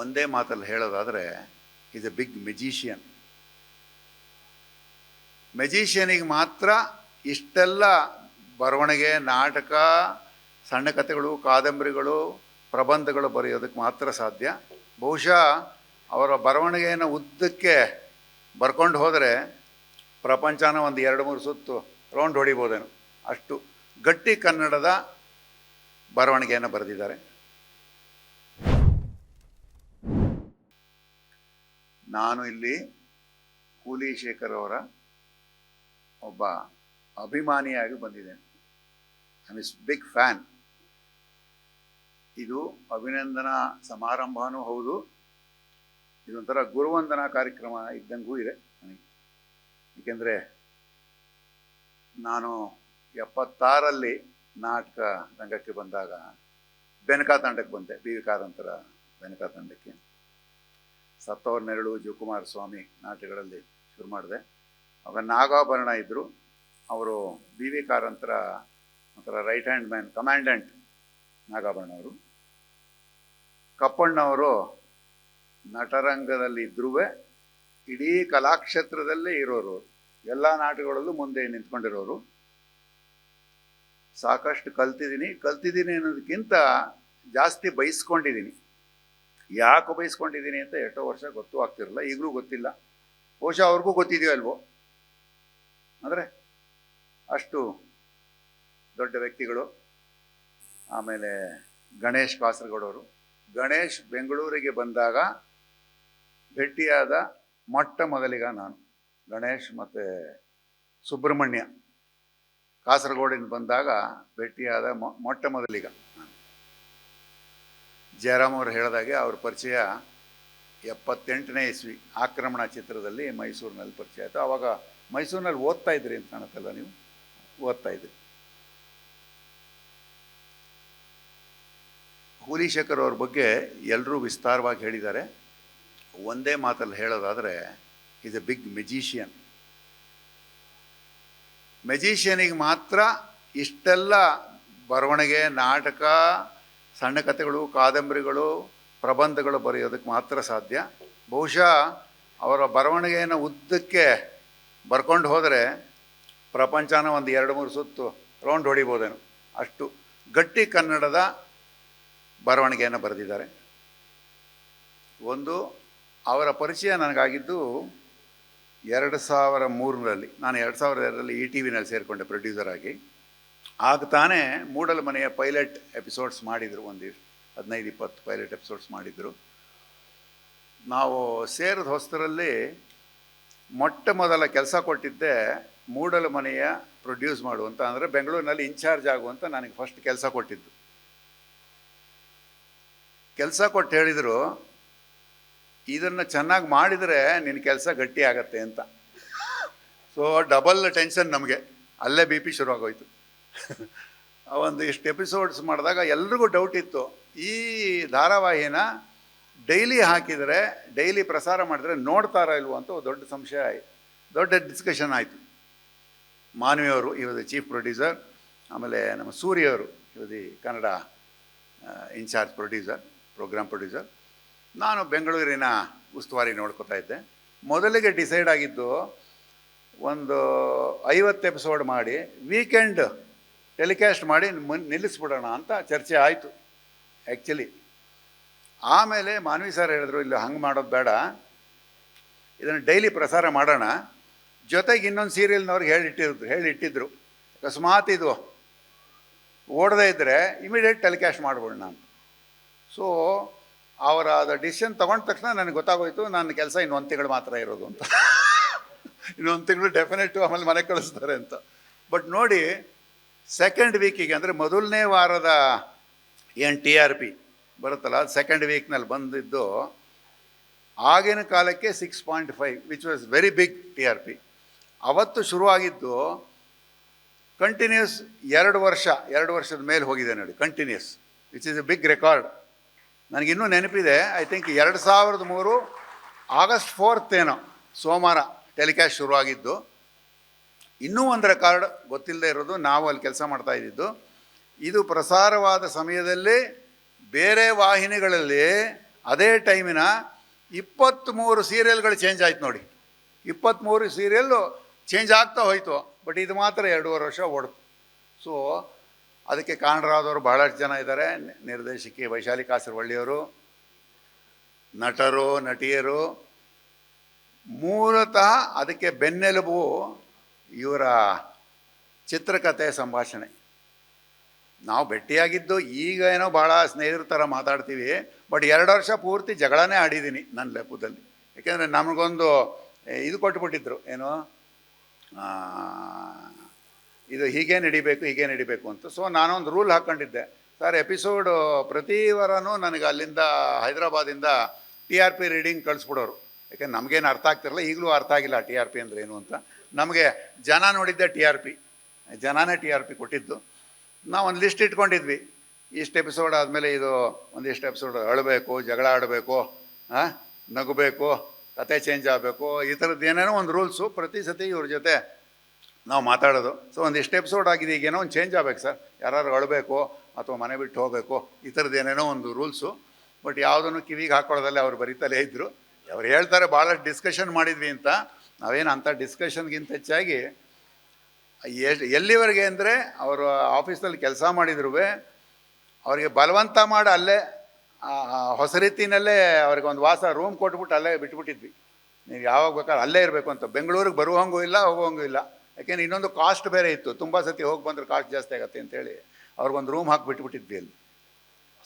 ಒಂದೇ ಮಾತಲ್ಲಿ ಹೇಳೋದಾದರೆ ಈಸ್ ಎ ಬಿಗ್ ಮೆಜಿಷಿಯನ್ ಮೆಜಿಷಿಯನಿಗೆ ಮಾತ್ರ ಇಷ್ಟೆಲ್ಲ ಬರವಣಿಗೆ, ನಾಟಕ, ಸಣ್ಣ ಕಥೆಗಳು, ಕಾದಂಬರಿಗಳು, ಪ್ರಬಂಧಗಳು ಬರೆಯೋದಕ್ಕೆ ಮಾತ್ರ ಸಾಧ್ಯ. ಬಹುಶಃ ಅವರ ಬರವಣಿಗೆಯನ್ನು ಉದ್ದಕ್ಕೆ ಬರ್ಕೊಂಡು ಹೋದರೆ ಪ್ರಪಂಚನ ಒಂದು ಎರಡು ಮೂರು ಸುತ್ತು ರೌಂಡ್ ಹೊಡಿಬೋದೇನು. ಅಷ್ಟು ಗಟ್ಟಿ ಕನ್ನಡದ ಬರವಣಿಗೆಯನ್ನು ಬರೆದಿದ್ದಾರೆ. ನಾನು ಇಲ್ಲಿ ಕೂಲಿ ಶೇಖರ್ ಅವರ ಒಬ್ಬ ಅಭಿಮಾನಿಯಾಗಿ ಬಂದಿದ್ದೇನೆ ಐ ಇಸ್ ಬಿಗ್ ಫ್ಯಾನ್ ಇದು ಅಭಿನಂದನಾ ಸಮಾರಂಭನೂ ಹೌದು. ಇದೊಂಥರ ಗುರುವಂದನಾ ಕಾರ್ಯಕ್ರಮ ಇದ್ದಂಗೂ ಇದೆ ನನಗೆ. ಏಕೆಂದರೆ ನಾನು ಎಪ್ಪತ್ತಾರಲ್ಲಿ ನಾಟಕ ರಂಗಕ್ಕೆ ಬಂದಾಗ ಬೆನಕಾ ತಂಡಕ್ಕೆ ಬಂದೆ, ಬಿ ವಿ ತಂಡಕ್ಕೆ. ಸತ್ತವ್ರ ನೆರಳು ಶಿವಕುಮಾರ ಸ್ವಾಮಿ ನಾಟಕಗಳಲ್ಲಿ ಶುರು ಮಾಡಿದೆ. ಆಗ ನಾಗಾಭರಣ ಇದ್ದರು ಅವರು ಬಿ ವಿ ಕಾರಂತರ ಒಂಥರ right hand man commandant Nagabharana ಅವರು ಕಪ್ಪಣ್ಣವರು ನಟರಂಗದಲ್ಲಿ ಇದ್ರೂ ಇಡೀ ಕಲಾಕ್ಷೇತ್ರದಲ್ಲೇ ಇರೋರು ಎಲ್ಲ ನಾಟಕಗಳಲ್ಲೂ ಮುಂದೆ ನಿಂತ್ಕೊಂಡಿರೋರು. ಸಾಕಷ್ಟು ಕಲ್ತಿದ್ದೀನಿ. ಕಲ್ತಿದ್ದೀನಿ ಅನ್ನೋದಕ್ಕಿಂತ ಜಾಸ್ತಿ ಬಯಸ್ಕೊಂಡಿದ್ದೀನಿ. ಯಾಕೆ ಬಯಸ್ಕೊಂಡಿದ್ದೀನಿ ಅಂತ ಎಷ್ಟೋ ವರ್ಷ ಗೊತ್ತು ಆಗ್ತಿರಲ್ಲ ಈಗಲೂ ಗೊತ್ತಿಲ್ಲ. ಬಹುಶಃ ಅವ್ರಿಗೂ ಗೊತ್ತಿದೆಯೋ ಅಲ್ವೋ ಅಂದರೆ ಅಷ್ಟು ದೊಡ್ಡ ವ್ಯಕ್ತಿಗಳು, ಆಮೇಲೆ ಗಣೇಶ್ ಕಾಸರಗೌಡವರು. ಗಣೇಶ್ ಬೆಂಗಳೂರಿಗೆ ಬಂದಾಗ ಭೇಟಿಯಾದ ಮೊಟ್ಟ ಮೊದಲಿಗ ನಾನು. ಗಣೇಶ್ ಮತ್ತು ಸುಬ್ರಹ್ಮಣ್ಯ ಕಾಸರಗೋಡಿನ ಬಂದಾಗ ಭೇಟಿಯಾದ ಮೊಟ್ಟ ಮೊದಲಿಗ. ಜಯರಾಮ್ ಅವರು ಹೇಳಿದಾಗೆ ಅವ್ರ ಪರಿಚಯ ಎಪ್ಪತ್ತೆಂಟನೇ ಇಸ್ವಿ ಆಕ್ರಮಣ ಚಿತ್ರದಲ್ಲಿ ಮೈಸೂರಿನಲ್ಲಿ ಪರಿಚಯ ಆಯಿತು. ಆವಾಗ ಮೈಸೂರಿನಲ್ಲಿ ಓದ್ತಾ ಇದ್ರಿ ಅಂತ ಕಾಣುತ್ತಲ್ಲ ನೀವು? ಓದ್ತಾ ಇದ್ರಿ. ಹುಲಿಶೇಖರ್ ಅವ್ರ ಬಗ್ಗೆ ಎಲ್ಲರೂ ವಿಸ್ತಾರವಾಗಿ ಹೇಳಿದ್ದಾರೆ. ಒಂದೇ ಮಾತಲ್ಲಿ ಹೇಳೋದಾದರೆ ಈಸ್ ಎ ಬಿಗ್ ಮೆಜಿಷಿಯನ್ ಮೆಜಿಷಿಯನಿಗೆ ಮಾತ್ರ ಇಷ್ಟೆಲ್ಲ ಬರವಣಿಗೆ, ನಾಟಕ ಸಣ್ಣ ಕಥೆಗಳು ಕಾದಂಬರಿಗಳು, ಪ್ರಬಂಧಗಳು ಬರೆಯೋದಕ್ಕೆ ಮಾತ್ರ ಸಾಧ್ಯ. ಬಹುಶಃ ಅವರ ಬರವಣಿಗೆಯನ್ನು ಉದ್ದಕ್ಕೆ ಬರ್ಕೊಂಡು ಹೋದರೆ ಪ್ರಪಂಚನ ಒಂದು ಎರಡು ಮೂರು ಸುತ್ತು ರೌಂಡ್ ಹೊಡಿಬೋದೇನು. ಅಷ್ಟು ಗಟ್ಟಿ ಕನ್ನಡದ ಬರವಣಿಗೆಯನ್ನು ಬರೆದಿದ್ದಾರೆ. ಒಂದು, ಅವರ ಪರಿಚಯ ನನಗಾಗಿದ್ದು ಎರಡು ಸಾವಿರ ಮೂರರಲ್ಲಿ, ನಾನು ಎರಡು ಸಾವಿರದ ಎರಡರಲ್ಲಿ ಇ ಟಿ ವಿನಲ್ಲಿ ಸೇರಿಕೊಂಡೆ ಪ್ರೊಡ್ಯೂಸರ್ ಆಗಿ. ಆಗ ತಾನೇ ಮೂಡಲ ಮನೆಯ ಪೈಲಟ್ ಎಪಿಸೋಡ್ಸ್ ಮಾಡಿದರು ಒಂದಿಷ್ಟು ಹದಿನೈದು, ಇಪ್ಪತ್ತು ಪೈಲಟ್ ಎಪಿಸೋಡ್ಸ್ ಮಾಡಿದರು. ನಾವು ಸೇರಿದ ಹೊಸ್ತರಲ್ಲಿ ಮೊಟ್ಟ ಮೊದಲ ಕೆಲಸ ಕೊಟ್ಟಿದ್ದೆ ಮೂಡಲ ಮನೆಯ ಪ್ರೊಡ್ಯೂಸ್ ಮಾಡುವಂತ, ಅಂದರೆ ಬೆಂಗಳೂರಿನಲ್ಲಿ ಇನ್ಚಾರ್ಜ್ ಆಗುವಂಥ ನನಗೆ ಫಸ್ಟ್ ಕೆಲಸ ಕೊಟ್ಟಿದ್ದು. ಕೆಲಸ ಕೊಟ್ಟು ಹೇಳಿದರು, ಇದನ್ನು ಚೆನ್ನಾಗಿ ಮಾಡಿದರೆ ನಿನ್ನ ಕೆಲಸ ಗಟ್ಟಿ ಆಗತ್ತೆ ಅಂತ. ಸೊ ಡಬಲ್ ಟೆನ್ಷನ್ ನಮಗೆ. ಅಲ್ಲೇ ಬಿ ಪಿ ಶುರುವಾಗೋಯ್ತು. ಒಂದು ಇಷ್ಟು ಎಪಿಸೋಡ್ಸ್ ಮಾಡಿದಾಗ ಎಲ್ರಿಗೂ ಡೌಟ್ ಇತ್ತು. ಈ ಧಾರಾವಾಹಿನ ಡೈಲಿ ಹಾಕಿದರೆ ಡೈಲಿ ಪ್ರಸಾರ ಮಾಡಿದರೆ ನೋಡ್ತಾರಾ ಇಲ್ವೋ ಅಂತ ದೊಡ್ಡ ಸಂಶಯ ಆಯಿತು. ದೊಡ್ಡ ಡಿಸ್ಕಷನ್ ಆಯಿತು. ಮಾನವಿಯವರು ಇವತ್ತು ಚೀಫ್ ಪ್ರೊಡ್ಯೂಸರ್ ಆಮೇಲೆ ನಮ್ಮ ಸೂರ್ಯವರು the Kannada incharge producer program producer ನಾನು ಬೆಂಗಳೂರಿನ ಉಸ್ತುವಾರಿ ನೋಡ್ಕೋತಾ ಇದ್ದೆ. ಮೊದಲಿಗೆ ಡಿಸೈಡ್ ಆಗಿದ್ದು ಒಂದು ಐವತ್ತು ಎಪಿಸೋಡ್ ಮಾಡಿ ವೀಕೆಂಡ್ ಟೆಲಿಕಾಸ್ಟ್ ಮಾಡಿ ನಿಲ್ಲಿಸ್ಬಿಡೋಣ ಅಂತ ಚರ್ಚೆ ಆಯಿತು. ಆ್ಯಕ್ಚುಲಿ ಆಮೇಲೆ ಮಾನ್ವಿ ಸರ್ ಹೇಳಿದ್ರು, ಇಲ್ಲ, ಹಂಗೆ ಮಾಡೋದು ಬೇಡ. ಇದನ್ನು ಡೈಲಿ ಪ್ರಸಾರ ಮಾಡೋಣ. ಜೊತೆಗೆ ಇನ್ನೊಂದು ಸೀರಿಯಲ್ನವ್ರಿಗೆ ಹೇಳಿಟ್ಟಿದ್ರು ಹೇಳಿಟ್ಟಿದ್ರು. ಅಕಸ್ಮಾತ್ ಇದು ಓಡದೇ ಇದ್ದರೆ ಇಮಿಡಿಯೇಟ್ ಟೆಲಿಕಾಸ್ಟ್ ಮಾಡ್ಬಿಡೋಣ ಅಂತ. ಸೊ ಅವರ ಅದು ಡಿಸಿಷನ್ ತೊಗೊಂಡ ತಕ್ಷಣ ನನಗೆ ಗೊತ್ತಾಗೋಯ್ತು, ನನ್ನ ಕೆಲಸ ಇನ್ನೊಂದು ತಿಂಗಳು ಮಾತ್ರ ಇರೋದು ಅಂತ. ಇನ್ನೊಂದು ತಿಂಗಳು ಡೆಫಿನೆಟ್ ಆಮೇಲೆ ಮನೆ ಕಳಿಸ್ತಾರೆ ಅಂತ. ಬಟ್ ನೋಡಿ ಸೆಕೆಂಡ್ ವೀಕಿಗೆ ಅಂದರೆ ಮೊದಲನೇ ವಾರದ ಏನು ಟಿ ಆರ್ ಪಿ ಬರುತ್ತಲ್ಲ ಸೆಕೆಂಡ್ ವೀಕ್ನಲ್ಲಿ ಬಂದಿದ್ದು. ಆಗಿನ ಕಾಲಕ್ಕೆ six point five which was very big T R P ಅವತ್ತು ಶುರುವಾಗಿದ್ದು ಕಂಟಿನ್ಯೂಸ್ ಎರಡು ವರ್ಷ, ಎರಡು ವರ್ಷದ ಮೇಲೆ ಹೋಗಿದೆ ನೋಡಿ continues which is a big record ನನಗಿನ್ನೂ ನೆನಪಿದೆ ಐ ಥಿಂಕ್ ಎರಡು ಸಾವಿರದ ಮೂರು ಆಗಸ್ಟ್ ಫೋರ್ತ್ ಏನೋ, ಸೋಮವಾರ ಟೆಲಿಕಾಸ್ಟ್ ಶುರುವಾಗಿದ್ದು. ಇನ್ನೂ ಒಂದು ರೆಕಾರ್ಡ್ ಗೊತ್ತಿಲ್ಲದೆ ಇರೋದು ನಾವು ಅಲ್ಲಿ ಕೆಲಸ ಮಾಡ್ತಾ ಇದ್ದಿದ್ದು. ಇದು ಪ್ರಸಾರವಾದ ಸಮಯದಲ್ಲಿ ಬೇರೆ ವಾಹಿನಿಗಳಲ್ಲಿ ಅದೇ ಟೈಮಿನ ಇಪ್ಪತ್ತ್ಮೂರು ಸೀರಿಯಲ್ಗಳು ಚೇಂಜ್ ಆಯ್ತು ನೋಡಿ. ಇಪ್ಪತ್ತ್ಮೂರು ಸೀರಿಯಲ್ಲು ಚೇಂಜ್ ಆಗ್ತಾ ಹೋಯಿತು, ಬಟ್ ಇದು ಮಾತ್ರ ಎರಡೂವರೆ ವರ್ಷ ಓಡ್ತು. ಸೊ ಅದಕ್ಕೆ ಕಾರಣರಾದವರು ಬಹಳಷ್ಟು ಜನ ಇದ್ದಾರೆ. ನಿರ್ದೇಶಕಿ ವೈಶಾಲಿ ಕಾಸರವಳ್ಳಿಯವರು, ನಟರು, ನಟಿಯರು, ಮೂಲತಃ ಅದಕ್ಕೆ ಬೆನ್ನೆಲುಬು ಇವರ ಚಿತ್ರಕಥೆ ಸಂಭಾಷಣೆ. ನಾವು ಭೇಟಿಯಾಗಿದ್ದು ಈಗ ಏನೋ ಭಾಳ ಸ್ನೇಹಿತರ ಥರ ಮಾತಾಡ್ತೀವಿ, ಬಟ್ ಎರಡು ವರ್ಷ ಪೂರ್ತಿ ಜಗಳನೇ ಆಡಿದ್ದೀನಿ ನನ್ನ ಲೆಪ್ಪದಲ್ಲಿ ಯಾಕೆಂದರೆ ನಮಗೊಂದು ಇದು ಕೊಟ್ಟುಬಿಟ್ಟಿದ್ರು ಏನು ಇದು ಹೀಗೆ ನಡಿಬೇಕು ಹೀಗೆ ನಡಿಬೇಕು ಅಂತ. ಸೊ ನಾನೊಂದು ರೂಲ್ ಹಾಕ್ಕೊಂಡಿದ್ದೆ. ಸರ್ ಎಪಿಸೋಡು ಪ್ರತಿ ವಾರನೂ ನನಗೆ ಅಲ್ಲಿಂದ ಹೈದರಾಬಾದಿಂದ ಟಿ ಆರ್ ಪಿ ರೀಡಿಂಗ್ ಕಳಿಸ್ಬಿಡೋರು. ಯಾಕೆಂದ್ರೆ ನಮಗೇನು ಅರ್ಥ ಆಗ್ತಿರಲ್ಲ ಈಗಲೂ ಅರ್ಥ ಆಗಿಲ್ಲ ಟಿ ಆರ್ ಪಿ ಅಂದರೆ ಏನು ಅಂತ. ನಮಗೆ ಜನ ನೋಡಿದ್ದೆ ಟಿ ಆರ್ ಪಿ ಜನನೇ ಟಿ ಆರ್ ಪಿ ಕೊಟ್ಟಿದ್ದು. ನಾವು ಒಂದು ಲಿಸ್ಟ್ ಇಟ್ಕೊಂಡಿದ್ವಿ. ಇಷ್ಟು ಎಪಿಸೋಡ್ ಆದಮೇಲೆ ಇದು ಒಂದಿಷ್ಟು ಎಪಿಸೋಡ್ ಅಳಬೇಕು, ಜಗಳ ಆಡಬೇಕು ಹಾಂ ನಗಬೇಕು, ಕತೆ ಚೇಂಜ್ ಆಗಬೇಕು, ಈ ಥರದ್ದು ಏನೇನೋ ಒಂದು ರೂಲ್ಸು ಪ್ರತಿ ಸತಿ ಇವ್ರ ಜೊತೆ ನಾವು ಮಾತಾಡೋದು. ಸೊ ಒಂದಿಷ್ಟು ಎಪಿಸೋಡ್ ಆಗಿದೆ, ಈಗೇನೋ ಒಂದು ಚೇಂಜ್ ಆಗಬೇಕು ಸರ್. ಯಾರು ಅಳಬೇಕು ಅಥವಾ ಮನೆ ಬಿಟ್ಟು ಹೋಗಬೇಕು, ಈ ಥರದ್ದು ಏನೇನೋ ಒಂದು ರೂಲ್ಸು ಬಟ್ ಯಾವುದನ್ನು ಕಿವಿಗೆ ಹಾಕೊಳ್ಳೋದಲ್ಲೇ ಅವ್ರು ಬರೀತಲೇ ಇದ್ದರು ಅವ್ರು ಹೇಳ್ತಾರೆ ಭಾಳಷ್ಟು ಡಿಸ್ಕಷನ್ ಮಾಡಿದ್ವಿ ಅಂತ. ನಾವೇನು ಅಂಥ ಡಿಸ್ಕಷನ್ಗಿಂತ ಹೆಚ್ಚಾಗಿ ಎಲ್ಲಿವರೆಗೆ ಅಂದರೆ ಅವರು ಆಫೀಸಲ್ಲಿ ಕೆಲಸ ಮಾಡಿದ್ರು ಅವರಿಗೆ ಬಲವಂತ ಮಾಡಿ ಅಲ್ಲೇ ಹೊಸ ರೀತಿನಲ್ಲೇ ಅವ್ರಿಗೆ ಒಂದು ವಾಸ ರೂಮ್ ಕೊಟ್ಬಿಟ್ಟು ಅಲ್ಲೇ ಬಿಟ್ಬಿಟ್ಟಿದ್ವಿ. ನೀವು ಯಾವಾಗ ಬೇಕಾದ್ರೆ ಅಲ್ಲೇ ಇರಬೇಕು ಅಂತ. ಬೆಂಗಳೂರಿಗೆ ಬರುವಂಗೂ ಇಲ್ಲ, ಹೋಗುವಂಗೂ ಇಲ್ಲ. ಯಾಕೆಂದ್ರೆ ಇನ್ನೊಂದು ಕಾಸ್ಟ್ ಬೇರೆ ಇತ್ತು. ತುಂಬ ಸತಿ ಹೋಗಿ ಬಂದರೆ ಕಾಸ್ಟ್ ಜಾಸ್ತಿ ಆಗುತ್ತೆ ಅಂತೇಳಿ ಅವ್ರಿಗೊಂದು ರೂಮ್ ಹಾಕಿ ಬಿಟ್ಬಿಟ್ಟಿದ್ವಿ ಅಲ್ಲಿ.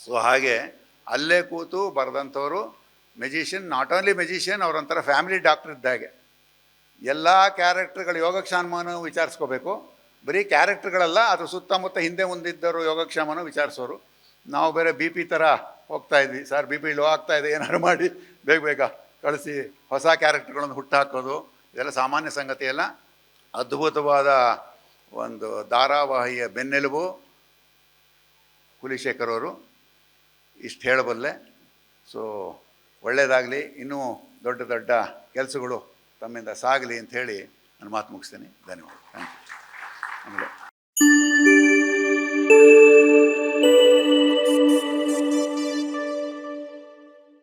ಸೊ ಹಾಗೆ ಅಲ್ಲೇ ಕೂತು ಬರೆದಂಥವ್ರು ಮೆಜಿಷಿಯನ್ ನಾಟ್ ಓನ್ಲಿ ಮೆಜಿಷಿಯನ್ ಅವರೊಂಥರ ಫ್ಯಾಮಿಲಿ ಡಾಕ್ಟರ್ ಇದ್ದಾಗೆ ಎಲ್ಲ ಕ್ಯಾರೆಕ್ಟರ್ಗಳು ಯೋಗಕ್ಷೇಮನೂ ವಿಚಾರಿಸ್ಕೋಬೇಕು. ಬರೀ ಕ್ಯಾರೆಕ್ಟರ್ಗಳಲ್ಲ ಅದ್ರ ಸುತ್ತಮುತ್ತ ಹಿಂದೆ ಮುಂದಿದ್ದರು ಯೋಗಕ್ಷಾಮನ ವಿಚಾರಿಸೋರು. ನಾವು ಬೇರೆ ಬಿ ಪಿ ಥರ ಹೋಗ್ತಾ ಇದ್ವಿ. ಸರ್, ಬಿ ಪಿ ಲೋ ಇದೆ, ಏನಾದ್ರು ಮಾಡಿ, ಬೇಗ ಬೇಗ ಕಳಿಸಿ. ಹೊಸ ಕ್ಯಾರೆಕ್ಟರ್ಗಳನ್ನು ಹುಟ್ಟಾಕೋದು ಇದೆಲ್ಲ ಸಾಮಾನ್ಯ ಸಂಗತಿ ಅಲ್ಲ. ಅದ್ಭುತವಾದ ಒಂದು ಧಾರಾವಾಹಿಯ ಬೆನ್ನೆಲುಬು ಕುಲಿಶೇಖರ್ ಅವರು. ಇಷ್ಟು ಹೇಳಬಲ್ಲೆ. ಸೊ ಒಳ್ಳೆಯದಾಗಲಿ ಇನ್ನೂ ದೊಡ್ಡ ದೊಡ್ಡ ಕೆಲಸಗಳು ತಮ್ಮಿಂದ ಸಾಗಲಿ ಅಂತ ಹೇಳಿ ನಾನು ಮಾತು ಮುಗಿಸ್ತೀನಿ. ಧನ್ಯವಾದ. ಥ್ಯಾಂಕ್ ಯು ಆಮೇಲೆ